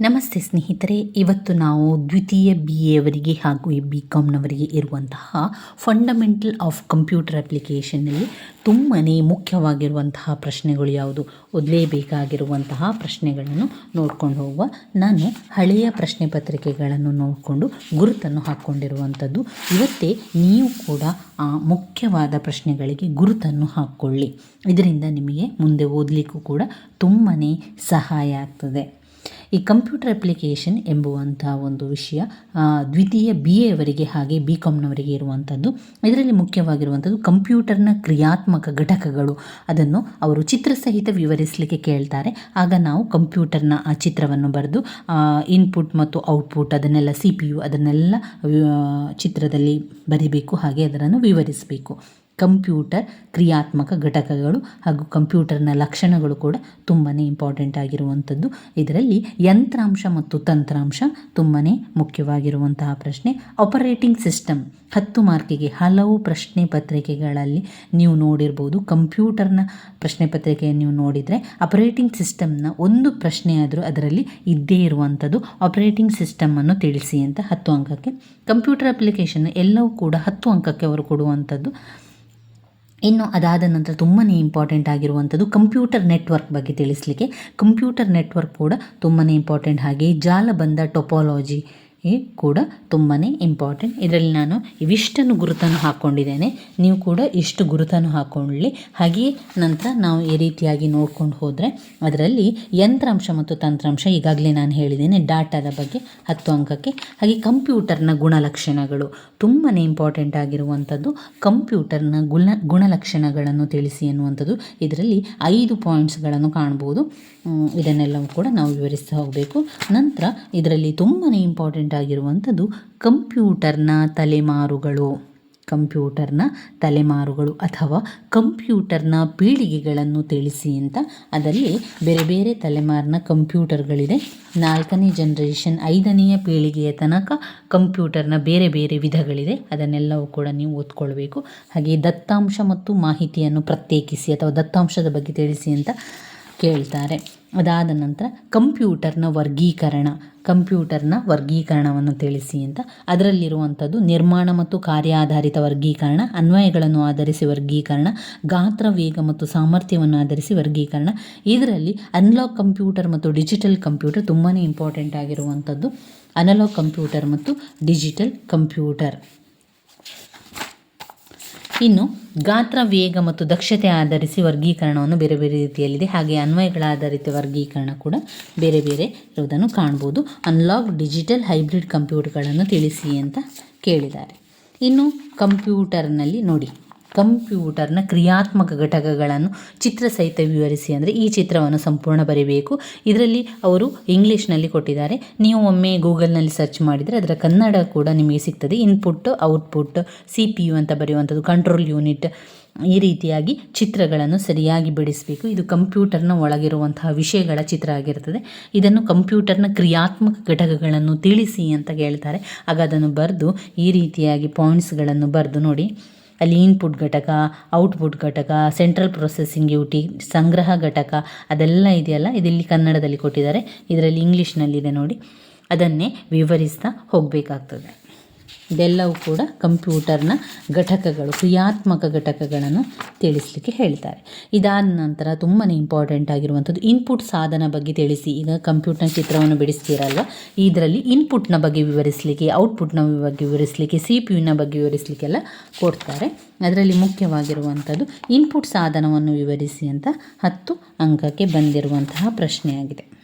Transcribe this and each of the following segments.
ನಮಸ್ತೆ ಸ್ನೇಹಿತರೆ, ಇವತ್ತು ನಾವು ದ್ವಿತೀಯ ಬಿ ಎವರಿಗೆ ಹಾಗೂ ಬಿ ಕಾಮ್ನವರಿಗೆ ಇರುವಂತಹ ಫಂಡಮೆಂಟಲ್ ಆಫ್ ಕಂಪ್ಯೂಟರ್ ಅಪ್ಲಿಕೇಶನ್ನಲ್ಲಿ ತುಂಬಾ ಮುಖ್ಯವಾಗಿರುವಂತಹ ಪ್ರಶ್ನೆಗಳು ಯಾವುದು? ಓದಲೇಬೇಕಾಗಿರುವಂತಹ ಪ್ರಶ್ನೆಗಳನ್ನು ನೋಡ್ಕೊಂಡು ಹೋಗುವ. ನಾನು ಹಳೆಯ ಪ್ರಶ್ನೆ ಪತ್ರಿಕೆಗಳನ್ನು ನೋಡಿಕೊಂಡು ಗುರುತನ್ನು ಹಾಕ್ಕೊಂಡಿರುವಂಥದ್ದು. ಇವತ್ತೇ ನೀವು ಕೂಡ ಆ ಮುಖ್ಯವಾದ ಪ್ರಶ್ನೆಗಳಿಗೆ ಗುರುತನ್ನು ಹಾಕ್ಕೊಳ್ಳಿ. ಇದರಿಂದ ನಿಮಗೆ ಮುಂದೆ ಓದಲಿಕ್ಕೂ ಕೂಡ ತುಂಬಾ ಸಹಾಯ ಆಗ್ತದೆ. ಈ ಕಂಪ್ಯೂಟರ್ ಅಪ್ಲಿಕೇಶನ್ ಎಂಬುವಂಥ ಒಂದು ವಿಷಯ ದ್ವಿತೀಯ ಬಿ ಎವರಿಗೆ ಹಾಗೆ ಬಿ ಕಾಮ್ನವರಿಗೆ ಇರುವಂಥದ್ದು. ಇದರಲ್ಲಿ ಮುಖ್ಯವಾಗಿರುವಂಥದ್ದು ಕಂಪ್ಯೂಟರ್ನ ಕ್ರಿಯಾತ್ಮಕ ಘಟಕಗಳು. ಅದನ್ನು ಅವರು ಚಿತ್ರಸಹಿತ ವಿವರಿಸಲಿಕ್ಕೆ ಕೇಳ್ತಾರೆ. ಆಗ ನಾವು ಕಂಪ್ಯೂಟರ್ನ ಆ ಚಿತ್ರವನ್ನು ಬರೆದು ಇನ್ಪುಟ್ ಮತ್ತು ಔಟ್ಪುಟ್ ಅದನ್ನೆಲ್ಲ ಸಿ ಪಿ ಯು ಅದನ್ನೆಲ್ಲ ಚಿತ್ರದಲ್ಲಿ ಬರಿಬೇಕು, ಹಾಗೆ ಅದನ್ನು ವಿವರಿಸಬೇಕು. ಕಂಪ್ಯೂಟರ್ ಕ್ರಿಯಾತ್ಮಕ ಘಟಕಗಳು ಹಾಗೂ ಕಂಪ್ಯೂಟರ್ನ ಲಕ್ಷಣಗಳು ಕೂಡ ತುಂಬಾ ಇಂಪಾರ್ಟೆಂಟ್ ಆಗಿರುವಂಥದ್ದು. ಇದರಲ್ಲಿ ಯಂತ್ರಾಂಶ ಮತ್ತು ತಂತ್ರಾಂಶ ತುಂಬಾ ಮುಖ್ಯವಾಗಿರುವಂತಹ ಪ್ರಶ್ನೆ. ಆಪರೇಟಿಂಗ್ ಸಿಸ್ಟಮ್ ಹತ್ತು ಮಾರ್ಕಿಗೆ ಹಲವು ಪ್ರಶ್ನೆ ಪತ್ರಿಕೆಗಳಲ್ಲಿ ನೀವು ನೋಡಿರ್ಬೋದು. ಕಂಪ್ಯೂಟರ್ನ ಪ್ರಶ್ನೆ ಪತ್ರಿಕೆಯನ್ನು ನೀವು ನೋಡಿದರೆ ಆಪರೇಟಿಂಗ್ ಸಿಸ್ಟಮ್ನ ಒಂದು ಪ್ರಶ್ನೆ ಆದರೂ ಅದರಲ್ಲಿ ಇದ್ದೇ ಇರುವಂಥದ್ದು. ಆಪರೇಟಿಂಗ್ ಸಿಸ್ಟಮನ್ನು ತಿಳಿಸಿ ಅಂತ ಹತ್ತು ಅಂಕಕ್ಕೆ. ಕಂಪ್ಯೂಟರ್ ಅಪ್ಲಿಕೇಶನ್ ಎಲ್ಲವೂ ಕೂಡ ಹತ್ತು ಅಂಕಕ್ಕೆ ಅವರು ಕೊಡುವಂಥದ್ದು. ಇನ್ನು ಅದಾದ ನಂತರ ತುಂಬಾ ಇಂಪಾರ್ಟೆಂಟ್ ಆಗಿರುವಂಥದ್ದು ಕಂಪ್ಯೂಟರ್ ನೆಟ್ವರ್ಕ್ ಬಗ್ಗೆ ತಿಳಿಸ್ಲಿಕ್ಕೆ. ಕಂಪ್ಯೂಟರ್ ನೆಟ್ವರ್ಕ್ ಕೂಡ ತುಂಬಾ ಇಂಪಾರ್ಟೆಂಟ್ ಹಾಗೆ ಜಾಲಬಂಧ ಟೊಪಾಲಜಿ ಕೂಡ ತುಂಬಾ ಇಂಪಾರ್ಟೆಂಟ್ ಇದರಲ್ಲಿ ನಾನು ಇವಿಷ್ಟನ್ನು ಗುರುತನ್ನು ಹಾಕ್ಕೊಂಡಿದ್ದೇನೆ ನೀವು ಕೂಡ ಇಷ್ಟು ಗುರುತನ್ನು ಹಾಕ್ಕೊಳ್ಳಿ ಹಾಗೆಯೇ ನಂತರ ನಾವು ಈ ರೀತಿಯಾಗಿ ನೋಡ್ಕೊಂಡು ಹೋದರೆ ಅದರಲ್ಲಿ ಯಂತ್ರಾಂಶ ಮತ್ತು ತಂತ್ರಾಂಶ ಈಗಾಗಲೇ ನಾನು ಹೇಳಿದ್ದೇನೆ. ಡಾಟಾದ ಬಗ್ಗೆ, ಹತ್ತು ಅಂಕಕ್ಕೆ. ಹಾಗೆ ಕಂಪ್ಯೂಟರ್ನ ಗುಣಲಕ್ಷಣಗಳು. ತುಂಬಾ ಇಂಪಾರ್ಟೆಂಟ್ ಆಗಿರುವಂಥದ್ದು ಕಂಪ್ಯೂಟರ್ನ ಗುಣ, ಗುಣಲಕ್ಷಣಗಳನ್ನು ತಿಳಿಸಿ ಎನ್ನುವಂಥದ್ದು. ಇದರಲ್ಲಿ ಐದು ಪಾಯಿಂಟ್ಸ್ಗಳನ್ನು ಕಾಣ್ಬೋದು. ಇದನ್ನೆಲ್ಲವೂ ಕೂಡ ನಾವು ವಿವರಿಸ್ತಾ ಹೋಗಬೇಕು. ನಂತರ ಇದರಲ್ಲಿ ತುಂಬಾ ಇಂಪಾರ್ಟೆಂಟ್ ಆಗಿರುವಂಥದ್ದು ಕಂಪ್ಯೂಟರ್ನ ತಲೆಮಾರುಗಳು. ಕಂಪ್ಯೂಟರ್ನ ತಲೆಮಾರುಗಳು ಅಥವಾ ಕಂಪ್ಯೂಟರ್ನ ಪೀಳಿಗೆಗಳನ್ನು ತಿಳಿಸಿ ಅಂತ ಅದರಲ್ಲಿ ಬೇರೆ ಬೇರೆ ತಲೆಮಾರಿನ ಕಂಪ್ಯೂಟರ್ಗಳಿದೆ. ನಾಲ್ಕನೇ ಜನ್ರೇಷನ್ ಐದನೆಯ ಪೀಳಿಗೆಯ ತನಕ ಕಂಪ್ಯೂಟರ್ನ ಬೇರೆ ಬೇರೆ ವಿಧಗಳಿದೆ. ಅದನ್ನೆಲ್ಲವೂ ಕೂಡ ನೀವು ಓದ್ಕೊಳ್ಬೇಕು. ಹಾಗೆ ದತ್ತಾಂಶ ಮತ್ತು ಮಾಹಿತಿಯನ್ನು ಪ್ರತ್ಯೇಕಿಸಿ ಅಥವಾ ದತ್ತಾಂಶದ ಬಗ್ಗೆ ತಿಳಿಸಿ ಅಂತ ಕೇಳ್ತಾರೆ. ಅದಾದ ನಂತರ ಕಂಪ್ಯೂಟರ್ನ ವರ್ಗೀಕರಣ, ಕಂಪ್ಯೂಟರ್ನ ವರ್ಗೀಕರಣವನ್ನು ತಿಳಿಸಿ ಅಂತ. ಅದರಲ್ಲಿರುವಂಥದ್ದು ನಿರ್ಮಾಣ ಮತ್ತು ಕಾರ್ಯಾಧಾರಿತ ವರ್ಗೀಕರಣ, ಅನ್ವಯಗಳನ್ನು ಆಧರಿಸಿ ವರ್ಗೀಕರಣ, ಗಾತ್ರ, ವೇಗ ಮತ್ತು ಸಾಮರ್ಥ್ಯವನ್ನು ಆಧರಿಸಿ ವರ್ಗೀಕರಣ. ಇದರಲ್ಲಿ ಅನಲಾಗ್ ಕಂಪ್ಯೂಟರ್ ಮತ್ತು ಡಿಜಿಟಲ್ ಕಂಪ್ಯೂಟರ್ ತುಂಬಾ ಇಂಪಾರ್ಟೆಂಟ್ ಆಗಿರುವಂಥದ್ದು. ಅನಲಾಗ್ ಕಂಪ್ಯೂಟರ್ ಮತ್ತು ಡಿಜಿಟಲ್ ಕಂಪ್ಯೂಟರ್. ಇನ್ನು ಗಾತ್ರ, ವೇಗ ಮತ್ತು ದಕ್ಷತೆ ಆಧರಿಸಿ ವರ್ಗೀಕರಣವನ್ನು ಬೇರೆ ಬೇರೆ ರೀತಿಯಲ್ಲಿದೆ. ಹಾಗೆ ಅನ್ವಯಗಳ ಆಧಾರಿತ ವರ್ಗೀಕರಣ ಕೂಡ ಬೇರೆ ಬೇರೆ ಇರುವುದನ್ನು ಕಾಣ್ಬೋದು ಅನ್ಲಾಗ್ ಡಿಜಿಟಲ್ ಹೈಬ್ರಿಡ್ ಕಂಪ್ಯೂಟರ್ಗಳನ್ನು ತಿಳಿಸಿ ಅಂತ ಕೇಳಿದ್ದಾರೆ. ಇನ್ನು ಕಂಪ್ಯೂಟರ್ನಲ್ಲಿ ನೋಡಿ. ಕಂಪ್ಯೂಟರ್ನ ಕ್ರಿಯಾತ್ಮಕ ಘಟಕಗಳನ್ನು ಚಿತ್ರ ಸಹಿತ ವಿವರಿಸಿ ಅಂದರೆ ಈ ಚಿತ್ರವನ್ನು ಸಂಪೂರ್ಣ ಬರೀಬೇಕು. ಇದರಲ್ಲಿ ಅವರು ಇಂಗ್ಲೀಷ್ನಲ್ಲಿ ಕೊಟ್ಟಿದ್ದಾರೆ. ನೀವು ಒಮ್ಮೆ ಗೂಗಲ್ನಲ್ಲಿ ಸರ್ಚ್ ಮಾಡಿದರೆ ಅದರ ಕನ್ನಡ ಕೂಡ ನಿಮಗೆ ಸಿಗ್ತದೆ. Input, output, C P U ಅಂತ ಬರೆಯುವಂಥದ್ದು, ಕಂಟ್ರೋಲ್ ಯೂನಿಟ್ ಈ ರೀತಿಯಾಗಿ ಚಿತ್ರಗಳನ್ನು ಸರಿಯಾಗಿ ಬಿಡಿಸಬೇಕು. ಇದು ಕಂಪ್ಯೂಟರ್ನ ಒಳಗಿರುವಂತಹ ವಿಷಯಗಳ ಚಿತ್ರ ಆಗಿರ್ತದೆ. ಇದನ್ನು ಕಂಪ್ಯೂಟರ್ನ ಕ್ರಿಯಾತ್ಮಕ ಘಟಕಗಳನ್ನು ತಿಳಿಸಿ ಅಂತ ಹೇಳ್ತಾರೆ ಆಗ ಅದನ್ನು ಬರೆದು ಈ ರೀತಿಯಾಗಿ ಪಾಯಿಂಟ್ಸ್ಗಳನ್ನು ಬರೆದು ನೋಡಿ. ಅಲ್ಲಿ ಇನ್ಪುಟ್ ಘಟಕ ಔಟ್ಪುಟ್ ಘಟಕ ಸೆಂಟ್ರಲ್ ಪ್ರೊಸೆಸಿಂಗ್ ಯೂಟಿ ಸಂಗ್ರಹ ಘಟಕ, ಅದೆಲ್ಲ ಇದೆಯಲ್ಲ? ಇದಿಲ್ಲಿ ಕನ್ನಡದಲ್ಲಿ ಕೊಟ್ಟಿದ್ದಾರೆ. ಇದರಲ್ಲಿ ಇಂಗ್ಲೀಷ್ನಲ್ಲಿದೆ ನೋಡಿ. ಅದನ್ನೇ ವಿವರಿಸ್ತಾ ಹೋಗಬೇಕಾಗ್ತದೆ. ಇದೆಲ್ಲವೂ ಕೂಡ ಕಂಪ್ಯೂಟರ್ನ ಘಟಕಗಳು, ಕ್ರಿಯಾತ್ಮಕ ಘಟಕಗಳನ್ನು ತಿಳಿಸಲಿಕ್ಕೆ ಹೇಳ್ತಾರೆ. ಇದಾದ ನಂತರ ತುಂಬಾ ಇಂಪಾರ್ಟೆಂಟ್ ಆಗಿರುವಂಥದ್ದು ಇನ್ಪುಟ್ ಸಾಧನ ಬಗ್ಗೆ ತಿಳಿಸಿ. ಈಗ ಕಂಪ್ಯೂಟರ್ನ ಚಿತ್ರವನ್ನು ಬಿಡಿಸ್ತೀರಲ್ವ? ಇದರಲ್ಲಿ ಇನ್ಪುಟ್ನ ಬಗ್ಗೆ ವಿವರಿಸಲಿಕ್ಕೆ ಔಟ್ಪುಟ್ನ ಬಗ್ಗೆ ವಿವರಿಸಲಿಕ್ಕೆ ಸಿ ಪಿ ಯುನ ಬಗ್ಗೆ ವಿವರಿಸಲಿಕ್ಕೆಲ್ಲ ಕೊಡ್ತಾರೆ. ಅದರಲ್ಲಿ ಮುಖ್ಯವಾಗಿರುವಂಥದ್ದು ಇನ್ಪುಟ್ ಸಾಧನವನ್ನು ವಿವರಿಸಿ ಅಂತ ಹತ್ತು ಅಂಕಕ್ಕೆ ಬಂದಿರುವಂತಹ ಪ್ರಶ್ನೆಯಾಗಿದೆ.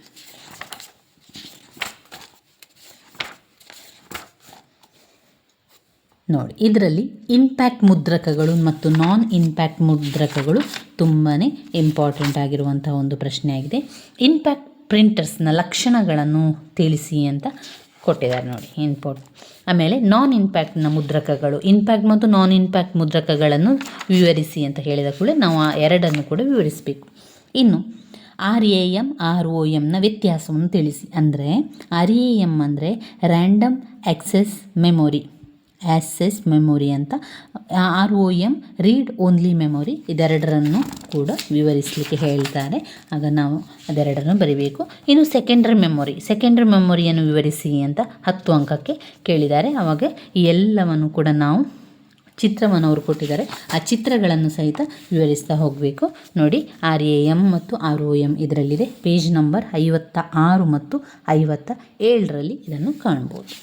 ನೋಡಿ, ಇದರಲ್ಲಿ ಇಂಪ್ಯಾಕ್ಟ್ ಮುದ್ರಕಗಳು ಮತ್ತು ನಾನ್ ಇಂಪ್ಯಾಕ್ಟ್ ಮುದ್ರಕಗಳು ತುಂಬಾ ಇಂಪಾರ್ಟೆಂಟ್ ಆಗಿರುವಂಥ ಒಂದು ಪ್ರಶ್ನೆಯಾಗಿದೆ. ಇಂಪ್ಯಾಕ್ಟ್ ಪ್ರಿಂಟರ್ಸ್ನ ಲಕ್ಷಣಗಳನ್ನು ತಿಳಿಸಿ ಅಂತ ಕೊಟ್ಟಿದ್ದಾರೆ ನೋಡಿ ಇಂಪೋರ್ಟ್ ಆಮೇಲೆ ನಾನ್ ಇಂಪ್ಯಾಕ್ಟ್ನ ಮುದ್ರಕಗಳು ಇಂಪ್ಯಾಕ್ಟ್ ಮತ್ತು ನಾನ್ ಇಂಪ್ಯಾಕ್ಟ್ ಮುದ್ರಕಗಳನ್ನು ವಿವರಿಸಿ ಅಂತ ಹೇಳಿದ ಕೂಡ ನಾವು ಆ ಎರಡನ್ನು ಕೂಡ ವಿವರಿಸಬೇಕು. ಇನ್ನು R A M R O ಎಮ್ನ ವ್ಯತ್ಯಾಸವನ್ನು ತಿಳಿಸಿ. ಅಂದರೆ ಆರ್ ಎ ಎಂ ಅಂದರೆ random access memory access memory ಅಂತ R O M read only memory ಇದೆರಡರನ್ನು ಕೂಡ ವಿವರಿಸಲಿಕ್ಕೆ ಹೇಳ್ತಾರೆ. ಆಗ ನಾವು ಅದೆರಡನ್ನು ಬರಿಬೇಕು. ಇನ್ನು ಸೆಕೆಂಡ್ರಿ ಮೆಮೊರಿ ಸೆಕೆಂಡ್ರಿ ಮೆಮೊರಿಯನ್ನು ವಿವರಿಸಿ ಅಂತ ಹತ್ತು ಅಂಕಕ್ಕೆ ಕೇಳಿದ್ದಾರೆ. ಆವಾಗ ಈ ಎಲ್ಲವನ್ನು ಕೂಡ ನಾವು ಚಿತ್ರವನ್ನು ಅವರು ಕೊಟ್ಟಿದ್ದಾರೆ. ಆ ಚಿತ್ರಗಳನ್ನು ಸಹಿತ ವಿವರಿಸ್ತಾ ಹೋಗಬೇಕು. ನೋಡಿ ಆರ್ ಎ ಎಂ ಮತ್ತು ಆರ್ ಒ ಎಂ ಇದರಲ್ಲಿದೆ. ಪೇಜ್ ನಂಬರ್ ಐವತ್ತ ಆರು ಮತ್ತು ಐವತ್ತ ಏಳರಲ್ಲಿ ಇದನ್ನು ಕಾಣ್ಬೋದು.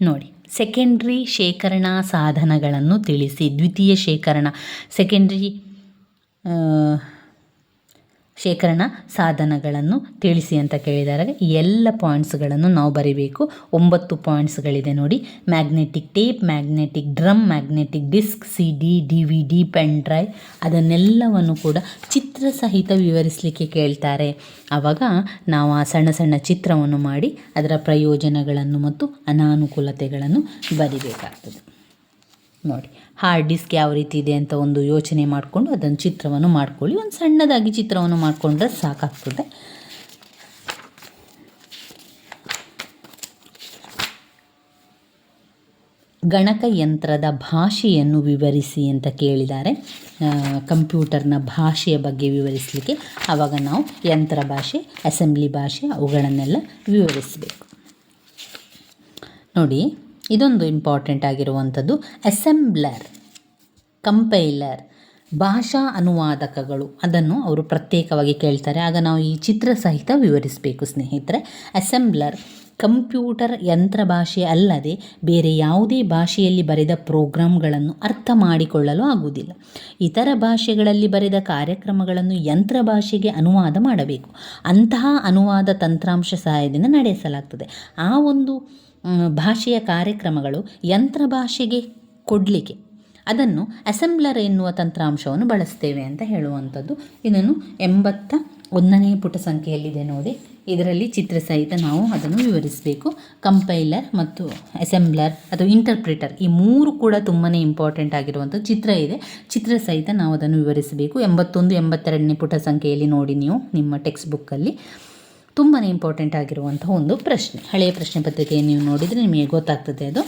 ನೋಡಿ ಸೆಕೆಂಡ್ರಿ ಶೇಖರಣಾ ಸಾಧನಗಳನ್ನು ತಿಳಿಸಿ ದ್ವಿತೀಯ ಶೇಖರಣ ಸೆಕೆಂಡ್ರಿ ಶೇಖರಣಾ ಸಾಧನಗಳನ್ನು ತಿಳಿಸಿ ಅಂತ ಕೇಳಿದಾಗ ಎಲ್ಲ ಪಾಯಿಂಟ್ಸ್ಗಳನ್ನು ನಾವು ಬರಿಬೇಕು. ಒಂಬತ್ತು ಪಾಯಿಂಟ್ಸ್ಗಳಿದೆ ನೋಡಿ. Magnetic tape magnetic drum magnetic disk C D D V D pen drive ಅದನ್ನೆಲ್ಲವನ್ನು ಕೂಡ ಚಿತ್ರ ಸಹಿತ ವಿವರಿಸಲಿಕ್ಕೆ ಕೇಳ್ತಾರೆ. ಆವಾಗ ನಾವು ಆ ಸಣ್ಣ ಸಣ್ಣ ಚಿತ್ರವನ್ನು ಮಾಡಿ ಅದರ ಪ್ರಯೋಜನಗಳನ್ನು ಮತ್ತು ಅನಾನುಕೂಲತೆಗಳನ್ನು ಬರಿಬೇಕಾಗ್ತದೆ. ನೋಡಿ. ಹಾರ್ಡ್ ಡಿಸ್ಕ್ ಯಾವ ರೀತಿ ಇದೆ ಅಂತ ಒಂದು ಯೋಚನೆ ಮಾಡಿಕೊಂಡು ಅದನ್ನು ಚಿತ್ರವನ್ನು ಮಾಡ್ಕೊಳ್ಳಿ. ಒಂದು ಸಣ್ಣದಾಗಿ ಚಿತ್ರವನ್ನು ಮಾಡಿಕೊಂಡ್ರೆ ಸಾಕಾಗ್ತದೆ. ಗಣಕಯಂತ್ರದ ಭಾಷೆಯನ್ನು ವಿವರಿಸಿ ಅಂತ ಕೇಳಿದ್ದಾರೆ. ಕಂಪ್ಯೂಟರ್ನ ಭಾಷೆಯ ಬಗ್ಗೆ ವಿವರಿಸಲಿಕ್ಕೆ ಆವಾಗ ನಾವು ಯಂತ್ರ ಭಾಷೆ, ಅಸೆಂಬ್ಲಿ ಭಾಷೆ ಅವುಗಳನ್ನೆಲ್ಲ ವಿವರಿಸಬೇಕು. ನೋಡಿ. ಇದೊಂದು ಇಂಪಾರ್ಟೆಂಟ್ ಆಗಿರುವಂಥದ್ದು ಅಸೆಂಬ್ಲರ್ ಕಂಪೈಲರ್ ಭಾಷಾ ಅನುವಾದಕಗಳು. ಅದನ್ನು ಅವರು ಪ್ರತ್ಯೇಕವಾಗಿ ಕೇಳ್ತಾರೆ. ಆಗ ನಾವು ಈ ಚಿತ್ರ ಸಹಿತ ವಿವರಿಸಬೇಕು ಸ್ನೇಹಿತರೆ. ಅಸೆಂಬ್ಲರ್ ಕಂಪ್ಯೂಟರ್ ಯಂತ್ರ ಭಾಷೆ ಅಲ್ಲದೆ ಬೇರೆ ಯಾವುದೇ ಭಾಷೆಯಲ್ಲಿ ಬರೆದ ಪ್ರೋಗ್ರಾಮ್ಗಳನ್ನು ಅರ್ಥ ಮಾಡಿಕೊಳ್ಳಲು ಆಗುವುದಿಲ್ಲ. ಇತರ ಭಾಷೆಗಳಲ್ಲಿ ಬರೆದ ಕಾರ್ಯಕ್ರಮಗಳನ್ನು ಯಂತ್ರ ಭಾಷೆಗೆ ಅನುವಾದ ಮಾಡಬೇಕು. ಅಂತಹ ಅನುವಾದ ತಂತ್ರಾಂಶ ಸಹಾಯದಿಂದ ನಡೆಸಲಾಗ್ತದೆ. ಆ ಒಂದು ಭಾಷೆಯ ಕಾರ್ಯಕ್ರಮಗಳು ಯಂತ್ರ ಭಾಷೆಗೆ ಕೊಡಲಿಕ್ಕೆ. ಅದನ್ನು ಅಸೆಂಬ್ಲರ್ ಎನ್ನುವ ತಂತ್ರಾಂಶವನ್ನು ಬಳಸ್ತೇವೆ ಅಂತ ಹೇಳುವಂಥದ್ದು. ಇದನ್ನು ಎಂಬತ್ತ ಒಂದನೇ ಪುಟ ಸಂಖ್ಯೆಯಲ್ಲಿದೆ ನೋಡಿ. ಇದರಲ್ಲಿ ಚಿತ್ರ ಸಹಿತ ನಾವು ಅದನ್ನು ವಿವರಿಸಬೇಕು. ಕಂಪೈಲರ್ ಮತ್ತು ಅಸೆಂಬ್ಲರ್ ಅಥವಾ ಇಂಟರ್ಪ್ರಿಟರ್ ಈ ಮೂರು ಕೂಡ ತುಂಬಾ ಇಂಪಾರ್ಟೆಂಟ್ ಆಗಿರುವಂಥ ಚಿತ್ರ ಇದೆ. ಚಿತ್ರ ಸಹಿತ ನಾವು ಅದನ್ನು ವಿವರಿಸಬೇಕು. ಎಂಬತ್ತೊಂದು, ಎಂಬತ್ತೆರಡನೇ ಪುಟ ಸಂಖ್ಯೆಯಲ್ಲಿ ನೋಡಿ ನೀವು ನಿಮ್ಮ ಟೆಕ್ಸ್ಟ್ ಬುಕ್ಕಲ್ಲಿ. ತುಂಬಾ ಇಂಪಾರ್ಟೆಂಟ್ ಆಗಿರುವಂಥ ಒಂದು ಪ್ರಶ್ನೆ. ಹಳೆಯ ಪ್ರಶ್ನೆ ಪತ್ರಿಕೆಯನ್ನು ನೀವು ನೋಡಿದರೆ ನಿಮಗೆ ಗೊತ್ತಾಗ್ತದೆ ಅದು.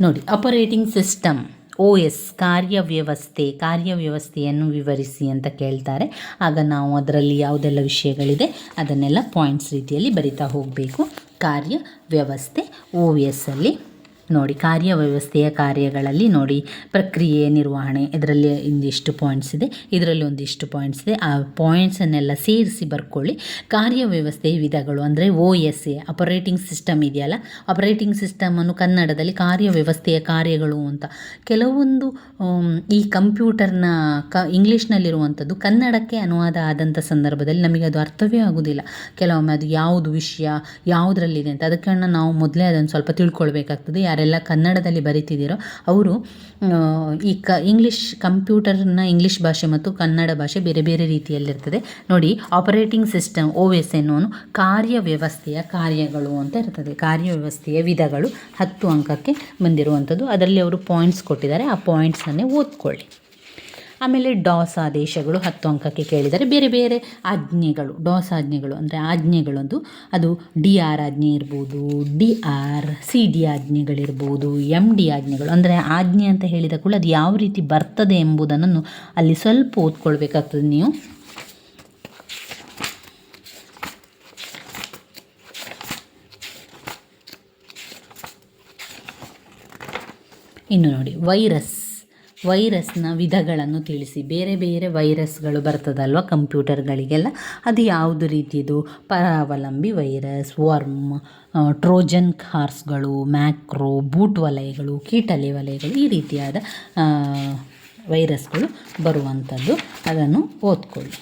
ನೋಡಿ ಆಪರೇಟಿಂಗ್ ಸಿಸ್ಟಮ್ ಓ ಎಸ್ ಕಾರ್ಯವ್ಯವಸ್ಥೆ, ಕಾರ್ಯವ್ಯವಸ್ಥೆಯನ್ನು ವಿವರಿಸಿ ಅಂತ ಕೇಳ್ತಾರೆ. ಆಗ ನಾವು ಅದರಲ್ಲಿ ಯಾವುದೆಲ್ಲ ವಿಷಯಗಳಿದೆ, ಅದನ್ನೆಲ್ಲ ಪಾಯಿಂಟ್ಸ್ ರೀತಿಯಲ್ಲಿ ಬರಿತಾ ಹೋಗಬೇಕು. ಕಾರ್ಯವ್ಯವಸ್ಥೆ ಓ ಎಸ್ ಅಲ್ಲಿ. ನೋಡಿ, ಕಾರ್ಯವ್ಯವಸ್ಥೆಯ ಕಾರ್ಯಗಳಲ್ಲಿ ನೋಡಿ, ಪ್ರಕ್ರಿಯೆ, ನಿರ್ವಹಣೆ, ಇದರಲ್ಲಿ ಒಂದಿಷ್ಟು ಪಾಯಿಂಟ್ಸ್ ಇದೆ. ಇದರಲ್ಲಿ ಒಂದಿಷ್ಟು ಪಾಯಿಂಟ್ಸ್ ಇದೆ. ಆ ಪಾಯಿಂಟ್ಸನ್ನೆಲ್ಲ ಸೇರಿಸಿ ಬರ್ಕೊಳ್ಳಿ. ಕಾರ್ಯವ್ಯವಸ್ಥೆಯ ವಿಧಗಳು ಅಂದರೆ O S a operating system ಇದೆಯಲ್ಲ? ಆಪರೇಟಿಂಗ್ ಸಿಸ್ಟಮನ್ನು ಕನ್ನಡದಲ್ಲಿ ಕಾರ್ಯವ್ಯವಸ್ಥೆಯ ಕಾರ್ಯಗಳು ಅಂತ. ಕೆಲವೊಂದು ಈ ಕಂಪ್ಯೂಟರ್ನ ಕ, ಇಂಗ್ಲೀಷ್ನಲ್ಲಿರುವಂಥದ್ದು ಕನ್ನಡಕ್ಕೆ ಅನುವಾದ ಆದಂಥ ಸಂದರ್ಭದಲ್ಲಿ ನಮಗೆ ಅದು ಅರ್ಥವೇ ಆಗೋದಿಲ್ಲ. ಕೆಲವೊಮ್ಮೆ ಅದು ಯಾವುದು ವಿಷಯ, ಯಾವುದರಲ್ಲಿದೆ ಅಂತ. ಅದಕ್ಕೆ ನಾವು ಮೊದಲೇ ಅದನ್ನು ಸ್ವಲ್ಪ ತಿಳ್ಕೊಳ್ಬೇಕಾಗ್ತದೆ. ಯಾರೆಲ್ಲ ಕನ್ನಡದಲ್ಲಿ ಬರಿತಿದ್ದೀರೋ ಅವರು ಈ ಕ ಇಂಗ್ಲೀಷ್ ಕಂಪ್ಯೂಟರ್ನ ಇಂಗ್ಲೀಷ್ ಭಾಷೆ ಮತ್ತು ಕನ್ನಡ ಭಾಷೆ ಬೇರೆ ಬೇರೆ ರೀತಿಯಲ್ಲಿರ್ತದೆ. ನೋಡಿ ಆಪರೇಟಿಂಗ್ ಸಿಸ್ಟಮ್ ಓ ಎಸ್ ಎನ್ನುವನು ಕಾರ್ಯವ್ಯವಸ್ಥೆಯ ಕಾರ್ಯಗಳು ಅಂತ ಇರ್ತದೆ. ಕಾರ್ಯವ್ಯವಸ್ಥೆಯ ವಿಧಗಳು ಹತ್ತು ಅಂಕಕ್ಕೆ ಬಂದಿರುವಂಥದ್ದು. ಅದರಲ್ಲಿ ಅವರು ಪಾಯಿಂಟ್ಸ್ ಕೊಟ್ಟಿದ್ದಾರೆ. ಆ ಪಾಯಿಂಟ್ಸನ್ನೇ ಓದ್ಕೊಳ್ಳಿ. ಆಮೇಲೆ ಡಾಸ್ ಆದೇಶಗಳು ಹತ್ತು ಅಂಕಕ್ಕೆ ಕೇಳಿದರೆ ಬೇರೆ ಬೇರೆ ಆಜ್ಞೆಗಳು ಡಾಸ್ ಆಜ್ಞೆಗಳು ಅಂದರೆ ಆಜ್ಞೆಗಳೊಂದು. ಅದು ಡಿ ಆರ್ ಆಜ್ಞೆ ಇರ್ಬೋದು, ಡಿ ಆರ್ ಸಿ ಡಿ ಆಜ್ಞೆಗಳಿರ್ಬೋದು ಎಂ ಡಿ ಆಜ್ಞೆಗಳು. ಅಂದರೆ ಆಜ್ಞೆ ಅಂತ ಹೇಳಿದ ಕೂಡ ಅದು ಯಾವ ರೀತಿ ಬರ್ತದೆ ಎಂಬುದನ್ನು ಅಲ್ಲಿ ಸ್ವಲ್ಪ ಓದ್ಕೊಳ್ಬೇಕಾಗ್ತದೆ ನೀವು. ಇನ್ನು ನೋಡಿ, ವೈರಸ್. ವೈರಸ್ನ ವಿಧಗಳನ್ನು ತಿಳಿಸಿ. ಬೇರೆ ಬೇರೆ ವೈರಸ್ಗಳು ಬರ್ತದಲ್ವ ಕಂಪ್ಯೂಟರ್ಗಳಿಗೆಲ್ಲ? ಅದು ಯಾವುದು ರೀತಿದು ಪರಾವಲಂಬಿ ವೈರಸ್, ವರ್ಮ್ ಟ್ರೋಜನ್ ಕಾರ್ಸ್ಗಳು, ಮ್ಯಾಕ್ರೋ, ಬೂಟ್ ವಲಯಗಳು, ಕೀಟಲೆ ವಲಯಗಳು ಈ ರೀತಿಯಾದ ವೈರಸ್ಗಳು ಬರುವಂಥದ್ದು. ಅದನ್ನು ಓದ್ಕೊಳ್ಳಿ.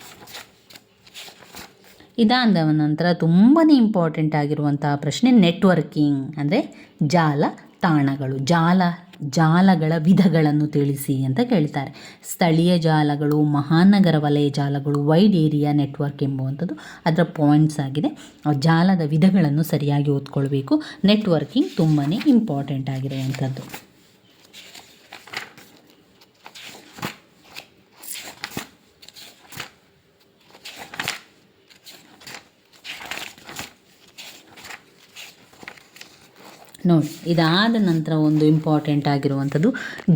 ಇದಾದ ನಂತರ ತುಂಬಾ ಇಂಪಾರ್ಟೆಂಟ್ ಆಗಿರುವಂತಹ ಪ್ರಶ್ನೆ ನೆಟ್ವರ್ಕಿಂಗ್ ಅಂದರೆ ಜಾಲ ತಾಣಗಳು. ಜಾಲ ಜಾಲಗಳ ವಿಧಗಳನ್ನು ತಿಳಿಸಿ ಅಂತ ಕೇಳ್ತಾರೆ. ಸ್ಥಳೀಯ ಜಾಲಗಳು, ಮಹಾನಗರ ವಲಯ ಜಾಲಗಳು ವೈಡ್ ಏರಿಯಾ ನೆಟ್ವರ್ಕ್ ಎಂಬುವಂಥದ್ದು ಅದರ ಪಾಯಿಂಟ್ಸ್ ಆಗಿದೆ. ಜಾಲದ ವಿಧಗಳನ್ನು ಸರಿಯಾಗಿ ಓದ್ಕೊಳ್ಬೇಕು. ನೆಟ್ವರ್ಕಿಂಗ್ ತುಂಬಾ ಇಂಪಾರ್ಟೆಂಟ್ ಆಗಿರುವಂಥದ್ದು. ನೋಡಿ, ಇದಾದ ನಂತರ ಒಂದು ಇಂಪಾರ್ಟೆಂಟ್ ಆಗಿರುವಂಥದ್ದು,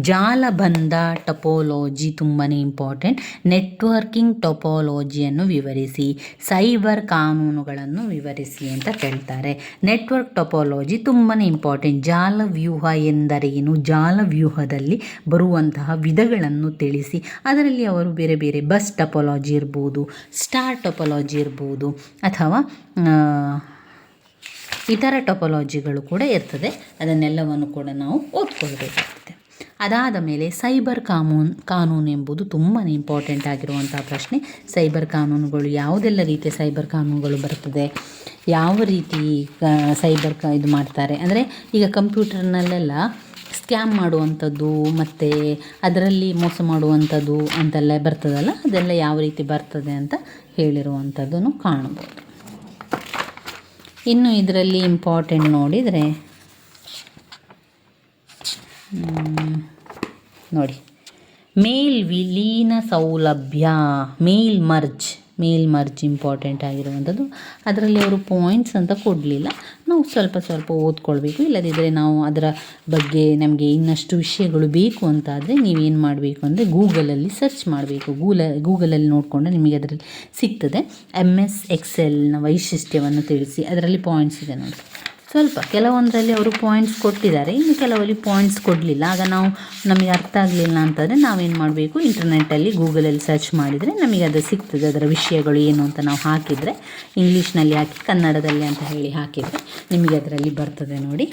ಜಾಲಬಂಧ ಟಪೋಲಜಿ ತುಂಬಾ ಇಂಪಾರ್ಟೆಂಟ್ ನೆಟ್ವರ್ಕಿಂಗ್ ಟೊಪೋಲಜಿಯನ್ನು ವಿವರಿಸಿ ಸೈಬರ್ ಕಾನೂನುಗಳನ್ನು ವಿವರಿಸಿ ಅಂತ ಕೇಳ್ತಾರೆ. ನೆಟ್ವರ್ಕ್ ಟೊಪೋಲಜಿ ತುಂಬಾ ಇಂಪಾರ್ಟೆಂಟ್ ಜಾಲ ವ್ಯೂಹ ಎಂದರೇನು ಜಾಲ ವ್ಯೂಹದಲ್ಲಿ ಬರುವಂತಹ ವಿಧಗಳನ್ನು ತಿಳಿಸಿ. ಅದರಲ್ಲಿ ಅವರು ಬೇರೆ ಬೇರೆ ಬಸ್ ಟೊಪೋಲಜಿ ಇರ್ಬೋದು ಸ್ಟಾರ್ ಟೊಪೋಲಜಿ ಇರ್ಬೋದು, ಅಥವಾ ಇತರ ಟೊಪೊಲಾಜಿಗಳು ಕೂಡ ಇರ್ತದೆ. ಅದನ್ನೆಲ್ಲವನ್ನು ಕೂಡ ನಾವು ಓದ್ಕೊಳ್ಬೇಕಾಗುತ್ತೆ. ಅದಾದ ಮೇಲೆ ಸೈಬರ್ ಕಾನೂನು ಕಾನೂನು ಎಂಬುದು ತುಂಬಾ ಇಂಪಾರ್ಟೆಂಟ್ ಆಗಿರುವಂಥ ಪ್ರಶ್ನೆ. ಸೈಬರ್ ಕಾನೂನುಗಳು ಯಾವುದೆಲ್ಲ ರೀತಿಯ ಸೈಬರ್ ಕಾನೂನುಗಳು ಬರ್ತದೆ? ಯಾವ ರೀತಿ ಸೈಬರ್ ಕ, ಇದು ಮಾಡ್ತಾರೆ? ಅಂದರೆ ಈಗ ಕಂಪ್ಯೂಟರ್ನಲ್ಲೆಲ್ಲ ಸ್ಕ್ಯಾಮ್ ಮಾಡುವಂಥದ್ದು, ಮತ್ತು ಅದರಲ್ಲಿ ಮೋಸ ಮಾಡುವಂಥದ್ದು ಅಂತೆಲ್ಲ ಬರ್ತದಲ್ಲ? ಅದೆಲ್ಲ ಯಾವ ರೀತಿ ಬರ್ತದೆ ಅಂತ ಹೇಳಿರುವಂಥದ್ದನ್ನು ಕಾಣ್ಬೋದು ಇನ್ನು ಇದರಲ್ಲಿ ಇಂಪಾರ್ಟೆಂಟ್ ನೋಡಿದರೆ ನೋಡಿ. ಮೇಲ್ ವಿಲೀನ ಸೌಲಭ್ಯ mail merge mail merge important ಆಗಿರುವಂಥದ್ದು. ಅದರಲ್ಲಿ ಅವರು ಪಾಯಿಂಟ್ಸ್ ಅಂತ ಕೊಡಲಿಲ್ಲ. ನಾವು ಸ್ವಲ್ಪ ಸ್ವಲ್ಪ ಓದ್ಕೊಳ್ಬೇಕು. ಇಲ್ಲದಿದ್ದರೆ ನಾವು ಅದರ ಬಗ್ಗೆ ನಮಗೆ ಇನ್ನಷ್ಟು ವಿಷಯಗಳು ಬೇಕು ಅಂತಾದರೆ ನೀವೇನು ಮಾಡಬೇಕು ಅಂದರೆ ಗೂಗಲಲ್ಲಿ ಸರ್ಚ್ ಮಾಡಬೇಕು. ಗೂಲ, ಗೂಗಲಲ್ಲಿ ನೋಡಿಕೊಂಡ್ರೆ ನಿಮಗೆ ಅದರಲ್ಲಿ ಸಿಗ್ತದೆ. ಎಂ ಎಸ್ ಎಕ್ಸೆಲ್ನ ವೈಶಿಷ್ಟ್ಯವನ್ನು ತಿಳಿಸಿ. ಅದರಲ್ಲಿ ಪಾಯಿಂಟ್ಸ್ ಇದೆ ನೋಡಿ. ಸ್ವಲ್ಪ ಕೆಲವೊಂದರಲ್ಲಿ ಅವರು ಪಾಯಿಂಟ್ಸ್ ಕೊಟ್ಟಿದ್ದಾರೆ. ಇನ್ನು ಕೆಲವಲ್ಲಿ ಪಾಯಿಂಟ್ಸ್ ಕೊಡಲಿಲ್ಲ. ಆಗ ನಾವು ನಮಗೆ ಅರ್ಥ ಆಗಲಿಲ್ಲ ಅಂತಂದರೆ ನಾವೇನು ಮಾಡಬೇಕು? ಇಂಟರ್ನೆಟ್ಟಲ್ಲಿ ಗೂಗಲಲ್ಲಿ ಸರ್ಚ್ ಮಾಡಿದರೆ ನಮಗೆ ಅದು ಸಿಗ್ತದೆ. ಅದರ ವಿಷಯಗಳು ಏನು ಅಂತ ನಾವು ಹಾಕಿದರೆ, ಇಂಗ್ಲೀಷ್ನಲ್ಲಿ ಹಾಕಿ, ಕನ್ನಡದಲ್ಲಿ ಅಂತ ಹೇಳಿ ಹಾಕಿದರೆ ನಿಮಗೆ ಅದರಲ್ಲಿ ಬರ್ತದೆ ನೋಡಿ.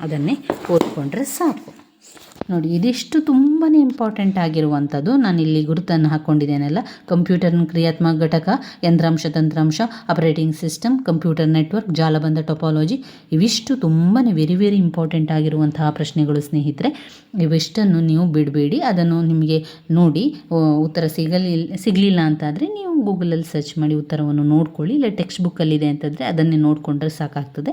ಅದನ್ನೇ ಓದ್ಕೊಂಡ್ರೆ ಸಾಕು. ನೋಡಿ, ಇದಿಷ್ಟು ತುಂಬಾ ಇಂಪಾರ್ಟೆಂಟ್ ಆಗಿರುವಂಥದ್ದು ನಾನು ಇಲ್ಲಿ ಗುರುತನ್ನು ಹಾಕ್ಕೊಂಡಿದ್ದೇನೆಲ್ಲ ಕಂಪ್ಯೂಟರ್ನ ಕ್ರಿಯಾತ್ಮಕ ಘಟಕ, ಯಂತ್ರಾಂಶ, ತಂತ್ರಾಂಶ ಆಪರೇಟಿಂಗ್ ಸಿಸ್ಟಮ್ ಕಂಪ್ಯೂಟರ್ ನೆಟ್ವರ್ಕ್ ಜಾಲಬಂಧ ಟೊಪಾಲಜಿ ಇವಿಷ್ಟು ತುಂಬಾ ವೆರಿ ವೆರಿ ಇಂಪಾರ್ಟೆಂಟ್ ಆಗಿರುವಂತಹ ಪ್ರಶ್ನೆಗಳು ಸ್ನೇಹಿತರೆ. ಇವಿಷ್ಟನ್ನು ನೀವು ಬಿಡಬೇಡಿ, ಅದನ್ನು ನಿಮಗೆ ನೋಡಿ ಉತ್ತರ ಸಿಗಲಿಲ್ಲ ಸಿಗಲಿಲ್ಲ ಅಂತಾದರೆ ನೀವು ಗೂಗಲಲ್ಲಿ ಸರ್ಚ್ ಮಾಡಿ ಉತ್ತರವನ್ನು ನೋಡ್ಕೊಳ್ಳಿ, ಇಲ್ಲ ಟೆಕ್ಸ್ಟ್ ಬುಕ್ಕಲ್ಲಿದೆ ಅಂತಂದರೆ ಅದನ್ನೇ ನೋಡಿಕೊಂಡ್ರೆ ಸಾಕಾಗ್ತದೆ.